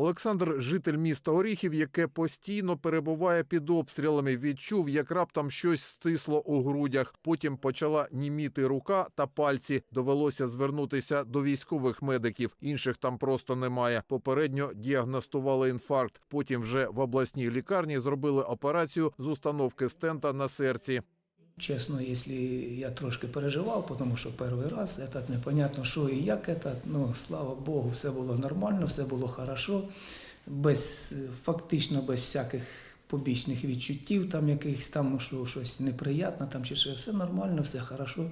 Олександр, житель міста Оріхів, яке постійно перебуває під обстрілами, відчув, як раптом щось стисло у грудях. Потім почала німіти рука та пальці. Довелося звернутися до військових медиків. Інших там просто немає. Попередньо діагностували інфаркт. Потім вже в обласній лікарні зробили операцію з установки стента на серці. Чесно, якщо я трошки переживав, тому що перший раз этот, непонятно, що і як это, ну, слава Богу, все було нормально, все було хорошо, без, фактично без всяких побічних відчуттів, там якихось там, що щось неприємне, там чи ще все нормально, все хорошо.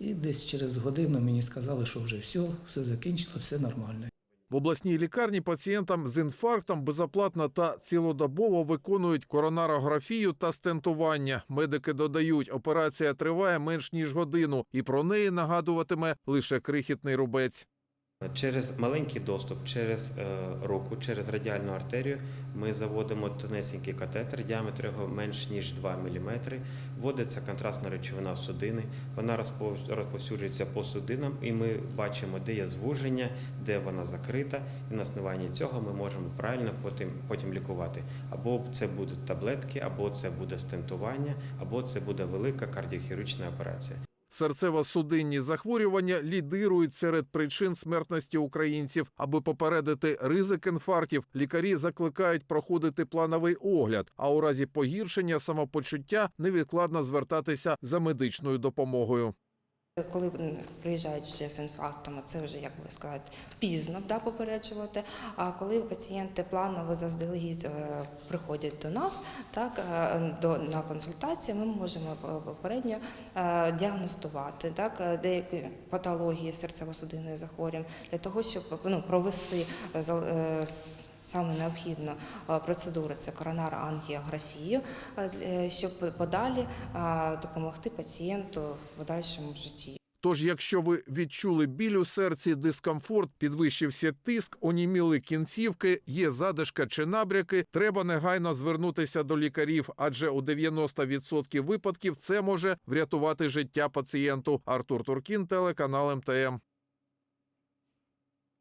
І десь через годину мені сказали, що вже все, все закінчило, все нормально. В обласній лікарні пацієнтам з інфарктом безоплатно та цілодобово виконують коронарографію та стентування. Медики додають, операція триває менш ніж годину, і про неї нагадуватиме лише крихітний рубець. Через маленький доступ, через е, руку, через радіальну артерію ми заводимо тонесенький катетер, діаметр його менш ніж 2 мм. Вводиться контрастна речовина в судини, вона розповсюджується по судинам, і ми бачимо, де є звуження, де вона закрита, і на основанні цього ми можемо правильно потім, потім лікувати. Або це будуть таблетки, або це буде стентування, або це буде велика кардіохірургічна операція. Серцево-судинні захворювання лідирують серед причин смертності українців. Аби попередити ризик інфарктів, лікарі закликають проходити плановий огляд, а у разі погіршення самопочуття невідкладно звертатися за медичною допомогою. Коли приїжджають ще з інфарктом, це вже як би сказати пізно да, попереджувати. А коли пацієнти планово заздалегідь е, приходять до нас, так е, до на консультацію, ми можемо попередньо е, діагностувати так деякі патології серцево-судинної захворювань для того, щоб ну, провести Саме необхідно е, процедури це коронара ангіографію, е, щоб подалі е, допомогти пацієнту в подальшому житті. Тож, якщо ви відчули біль у серці, дискомфорт, підвищився тиск, оніміли кінцівки, є задишка чи набряки, треба негайно звернутися до лікарів, адже у 90% випадків це може врятувати життя пацієнту. Артур Туркін, телеканал МТМ.